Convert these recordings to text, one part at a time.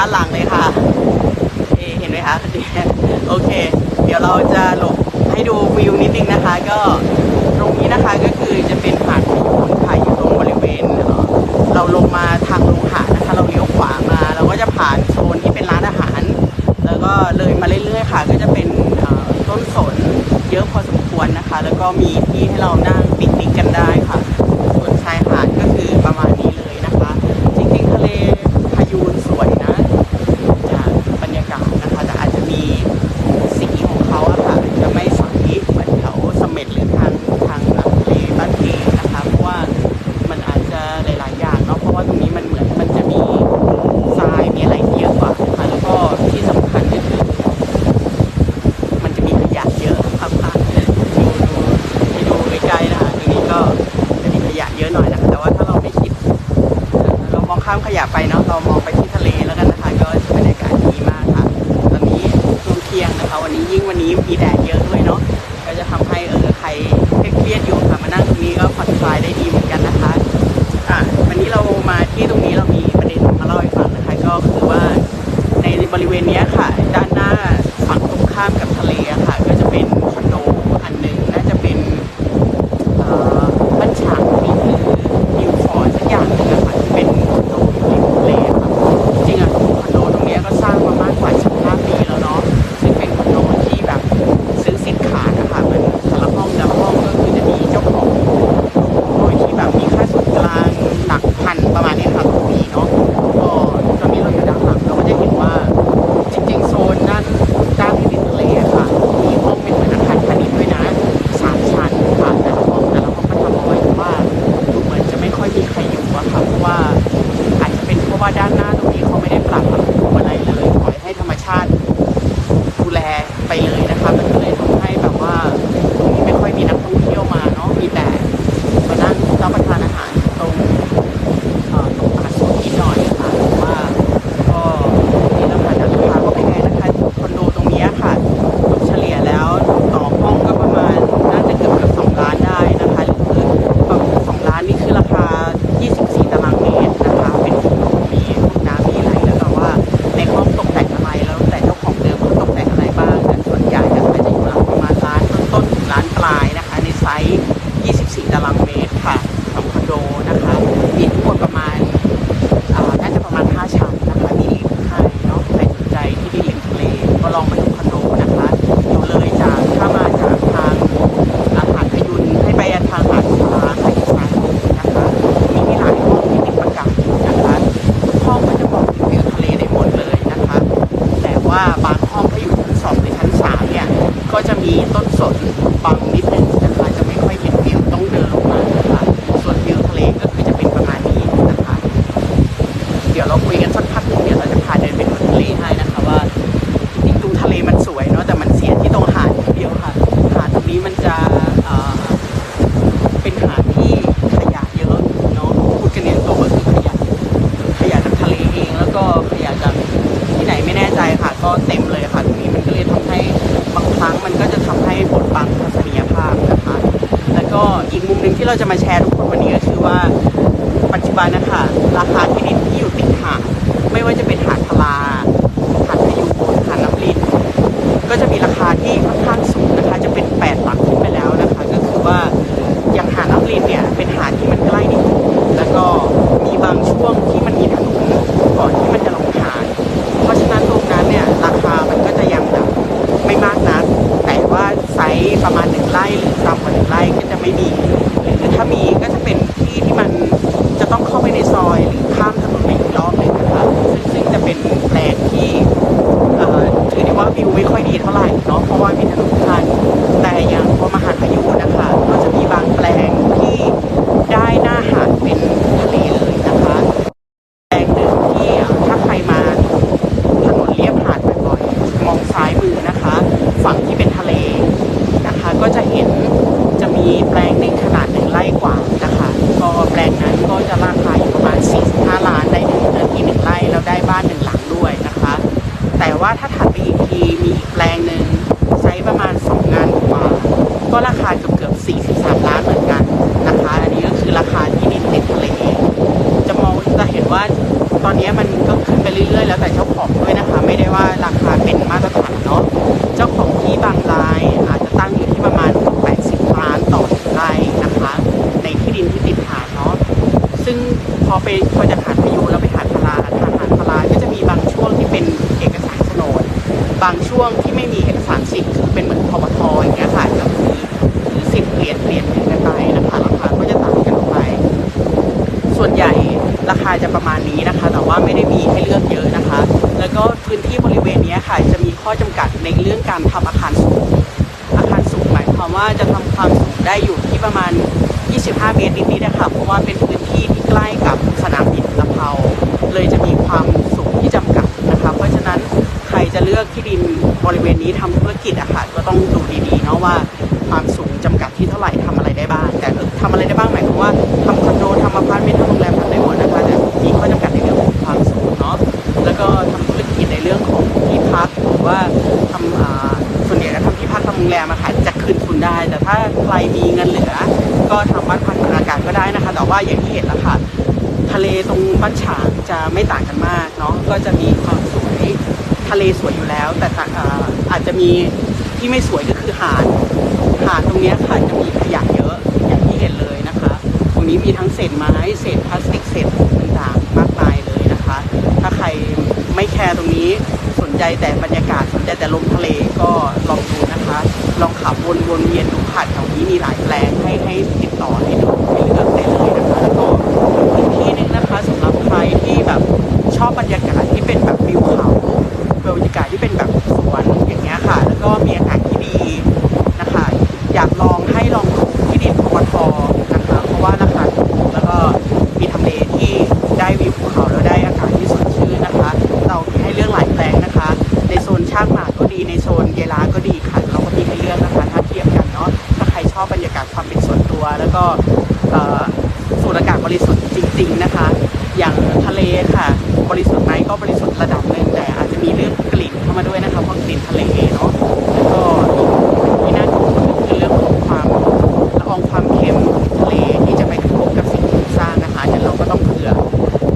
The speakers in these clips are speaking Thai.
านหลังเลยค่ะเห็นไหมคะโอเค เดี๋ยวเราจะหลบให้ดูวิวนิดนึงนะคะ ก็ตรงนี้นะคะก็คือจะเป็นหาดพิบูนค่ะอยู่ตรงบริเวณ เราลงมาทางลงหานะคะ เราเลี้ยวขวามาเราก็จะผ่านโซนที่เป็นร้านอาหาร แล้วก็เลยมาเรื่อยๆค่ะ ก็จะเป็นต้นสนเยอะพอสมควรนะคะ แล้วก็มีที่ให้เรานั่งปิ๊กนิก บริเวณนี้ค่ะด้าน Why? ไปพอจากหาดพยูนแล้วไปหาดพลาทางหาดพลาก็จะมีบางช่วงที่เป็นเอกสารโฉนดบางช่วงที่ไม่มีเอกสารสิทธิ์เป็นเหมือนพบทอย่างเงี้ยค่ะก็คือถือสิทธิ์เปลี่ยนเปลี่ยนกันไปนะคะราคาก็จะต่างกันออกไป ส่วนใหญ่ราคาจะประมาณนี้นะคะ แต่ว่าไม่ได้มีให้เลือกเยอะนะคะ แล้วก็พื้นที่บริเวณนี้ค่ะจะมีข้อจำกัดในเรื่องการทำอาคารสูงอาคารสูงหมายความว่าจะทำความสูงได้อยู่ที่ประมาณ 25 เมตรนิดๆนะคะเพราะว่าเป็นพื้นที่ที่ใกล้กับสนามบินลำเพาเลยจะมีความสูงที่จำกัดนะคะ เพราะฉะนั้นใครจะเลือกที่ดินบริเวณนี้ทำธุรกิจอะค่ะก็ต้องดูดีๆเนาะว่าความสูงจำกัดที่เท่าไหร่ทำอะไรได้บ้าง แต่ทำอะไรได้บ้างหมายความว่าทำคอนโดทำอพาร์ตเมนต์ทำโรงแรมทำได้หมดนะคะแต่มีข้อจำกัดในเรื่องของความสูงเนาะแล้วก็ทำธุรกิจในเรื่องของที่พักหรือว่าทำส่วนใหญ่ก็ทำที่พักทำโรงแรมอะ ได้ แต่ถ้าใครมีเงินเหลือ ก็ทำบ้านพักตากอากาศก็ได้นะคะ แต่ว่าอย่างที่เห็นแล้วค่ะ ทะเลตรงบ้านฉางจะไม่ต่างกันมากเนาะก็จะมีความสวยทะเลสวยอยู่แล้ว แต่อาอาจจะมีที่ไม่สวยก็คือหาดหาดตรงนี้ค่ะจะมีขยะเยอะอย่างที่เห็นเลยนะคะ ตรงนี้มีทั้งเศษไม้เศษพลาสติกเศษต่างๆมากมายเลยนะคะ ถ้าใครไม่แคร์ตรงนี้สนใจแต่บรรยากาศสนใจแต่ลมทะเลก็ลองดูนะคะ ลองขับวนวนเวียนดูหาดแถวนี้มีหลายแปลงให้ให้ติดต่อให้ดูให้เลือกได้เลยนะคะแล้วก็อีกที่หนึงนะคะสำหรับใครที่แบบชอบบรรยากาศที่เป็นแบบ บริสุทธิ์จริง ๆนะคะ อย่างทะเลค่ะ บริสุทธิ์ไหมก็บริสุทธิ์ระดับหนึ่งแต่อาจจะมีเรื่องกลิ่นเข้ามาด้วยนะคะเพราะกลิ่นทะเลเนาะแล้วก็ที่น่ากังวลก็คือเรื่องของความละอองความเค็มทะเลที่จะไปกระทบกับสิ่งปลูกสร้างนะคะเดี๋ยวเราก็ต้องเผื่อ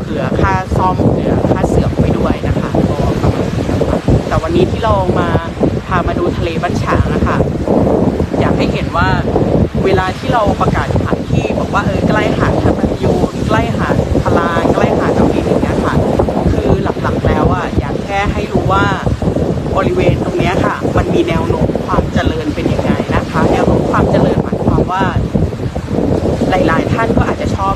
เผื่อค่าซ่อมเผื่อค่าเสื่อมไว้ด้วยนะคะก็ประมาณนี้นะคะแต่วันนี้ที่เรามาพามาดูทะเลบ้านฉางนะคะอยากให้เห็นว่าเวลาที่เราประกาศสถานที่บอกว่าเออใกล้หาดทัพยูน ใกล้หาดพลาใกล้หาดอะไรอย่างเงี้ยค่ะ คือหลักๆแล้วอะอยากแค่ให้รู้ว่าบริเวณตรงเนี้ยค่ะ มันมีแนวโน้มความเจริญเป็นยังไงนะคะ แนวโน้มความเจริญหมายความว่า หลาย ๆ ท่านก็อาจจะชอบ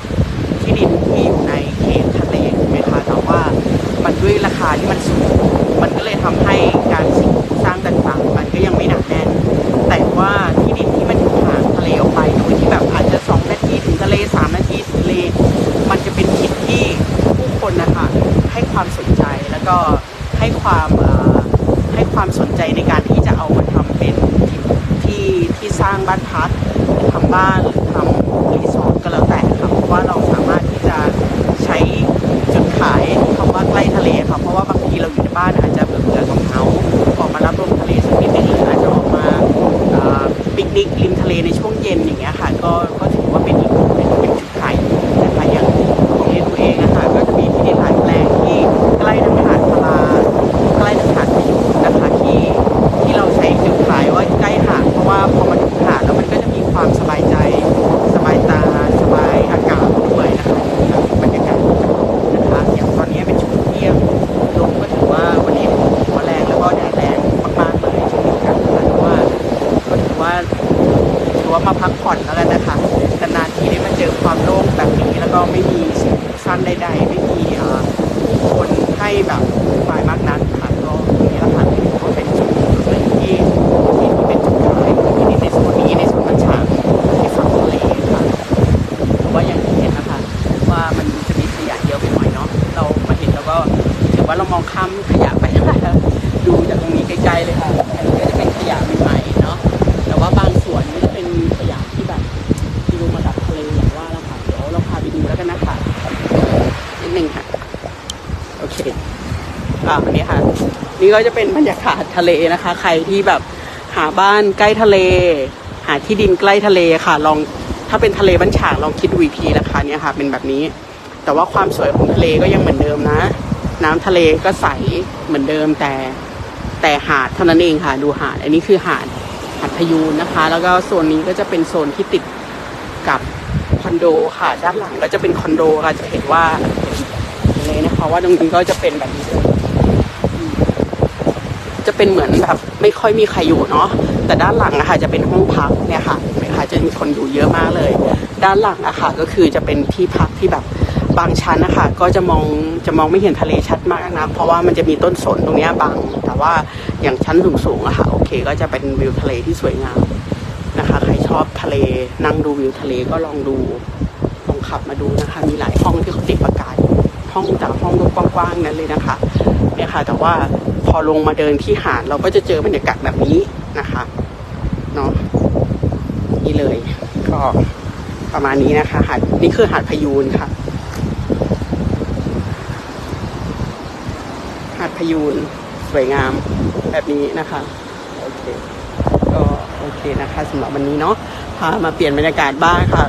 ที่ดินที่อยู่ในเขตทะเลถูกไหมคะแต่ว่ามันด้วยราคาที่มันสูงมันก็เลยทำให้ ใมองข้ามขยะไปได้ดูจากตรงนี้ไกลๆเลยค่ะอันนี้ก็จะเป็นขยะใหม่ๆเนาะแต่ว่าบางส่วนนี่จะเป็นขยะที่แบบที่ลงมาจากทะเลอย่างว่าแล้วค่ะเดี๋ยวเราพาไปดูแล้วกันนะคะนิดนึงค่ะโอเคอ่าอันนี้ค่ะ นี่ก็จะเป็นบรรยากาศทะเลนะคะ ใครที่แบบหาบ้านใกล้ทะเล หาที่ดินใกล้ทะเลค่ะ ลองถ้าเป็นทะเลบ้านฉางลองคิดดูอีกทีราคาเนี้ยค่ะ เป็นแบบนี้ แต่ว่าความสวยของทะเลก็ยังเหมือนเดิมนะ น้ำทะเลก็ใสเหมือนเดิมแต่แต่หาดเท่านั้นเองค่ะดูหาด อันนี้คือหาดหาดพยูนนะคะ แล้วก็โซนนี้ก็จะเป็นโซนที่ติดกับคอนโดค่ะ ด้านหลังก็จะเป็นคอนโดค่ะจะเห็นว่าเห็นเลยนะคะว่าตรงนี้ก็จะเป็นแบบนี้เลยจะเป็นเหมือนแบบไม่ค่อยมีใครอยู่เนาะแต่ด้านหลังอะค่ะจะเป็นห้องพักเนี่ยค่ะนไหมคะจะมีคนอยู่เยอะมากเลย ด้านหลังอะค่ะก็คือจะเป็นที่พักที่แบบ บางชั้นนะคะก็จะมองจะมองไม่เห็นทะเลชัดมากนะเพราะว่ามันจะมีต้นสนตรงนี้บังแต่ว่าอย่างชั้นสูงๆอะค่ะโอเค ก็จะเป็นวิวทะเลที่สวยงามนะคะใครชอบทะเลนั่งดูวิวทะเลก็ลองดูลองขับมาดูนะคะ มีหลายห้องที่เขาติดประกาศห้องแต่ห้องก็กว้างๆนั้นเลยนะคะเนี่ยค่ะ แต่ว่าพอลงมาเดินที่หาดเราก็จะเจอบรรยากาศแบบนี้นะคะเนาะนี่เลยก็ประมาณนี้นะคะหาดนี่คือหาดพยูนค่ะ หาดพยูนสวยงามแบบนี้นะคะโอเคก็โอเคนะคะสำหรับวันนี้เนาะพามาเปลี่ยนบรรยากาศบ้างค่ะ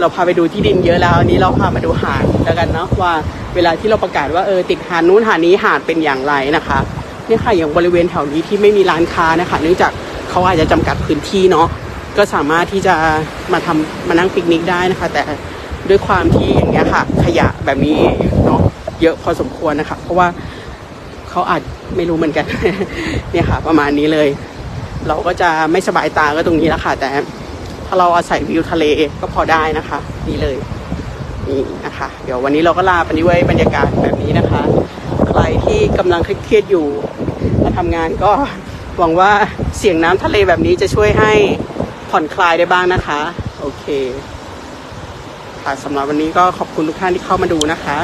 เราพาไปดูที่ดินเยอะแล้วอันนี้เราพามาดูหาดแล้วกันเนาะว่าเวลาที่เราประกาศว่าเออติดหาดนู้นหาดนี้หาดเป็นอย่างไรนะคะเนี่ยค่ะอย่างบริเวณแถวนี้ที่ไม่มีร้านค้านะคะ เนื่องจากเขาอาจจะจำกัดพื้นที่เนาะก็สามารถที่จะมาทำมานั่งปิกนิกได้นะคะ แต่ด้วยความที่อย่างเงี้ยค่ะ ขยะแบบนี้เนาะเยอะพอสมควรนะคะ เพราะว่า เขาอาจไม่รู้เหมือนกัน เนี่ยค่ะ ประมาณนี้เลย เราก็จะไม่สบายตาก็ตรงนี้แหละค่ะ แต่ถ้าเราอาศัยวิวทะเลก็พอได้นะคะ นี่เลยนี่นะคะ เดี๋ยววันนี้เราก็ลาไปด้วยบรรยากาศแบบนี้นะคะ ใครที่กำลังเครียดอยู่มาทำงานก็หวังว่าเสียงน้ำทะเลแบบนี้จะช่วยให้ผ่อนคลายได้บ้างนะคะ โอเคค่ะสำหรับวันนี้ก็ขอบคุณทุกท่านที่เข้ามาดูนะคะ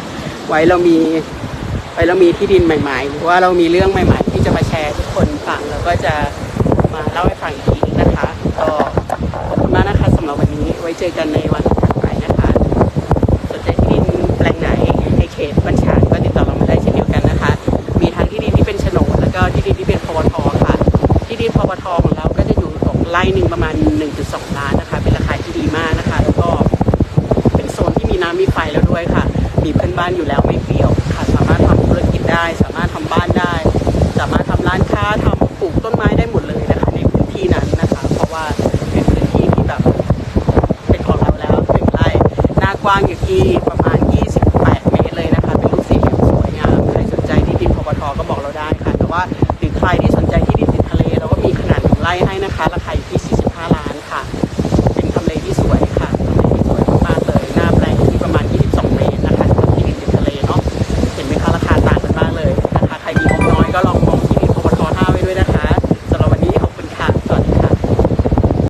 ไว้เรามี ไว้เรามีที่ดินใหม่ ๆ หรือว่าเรามีเรื่องใหม่ ๆ ที่จะมาแชร์ทุกคนฟังแล้วก็จะมาเล่าให้ฟังอีกทีนึงนะคะก็ขอบคุณมากนะคะสำหรับวันนี้ไว้เจอกันในวันถัดไปนะคะสนใจที่ดินแปลงไหนในเขตบัญชางก็ติดต่อเรามาได้เช่นเดียวกันนะคะ มีทั้งที่ดินที่เป็นโฉนดแล้วก็ที่ดินที่เป็นพวทค่ะ ที่ดินพวทของเราก็จะอยู่ตกไร่หนึ่งประมาณ น้าก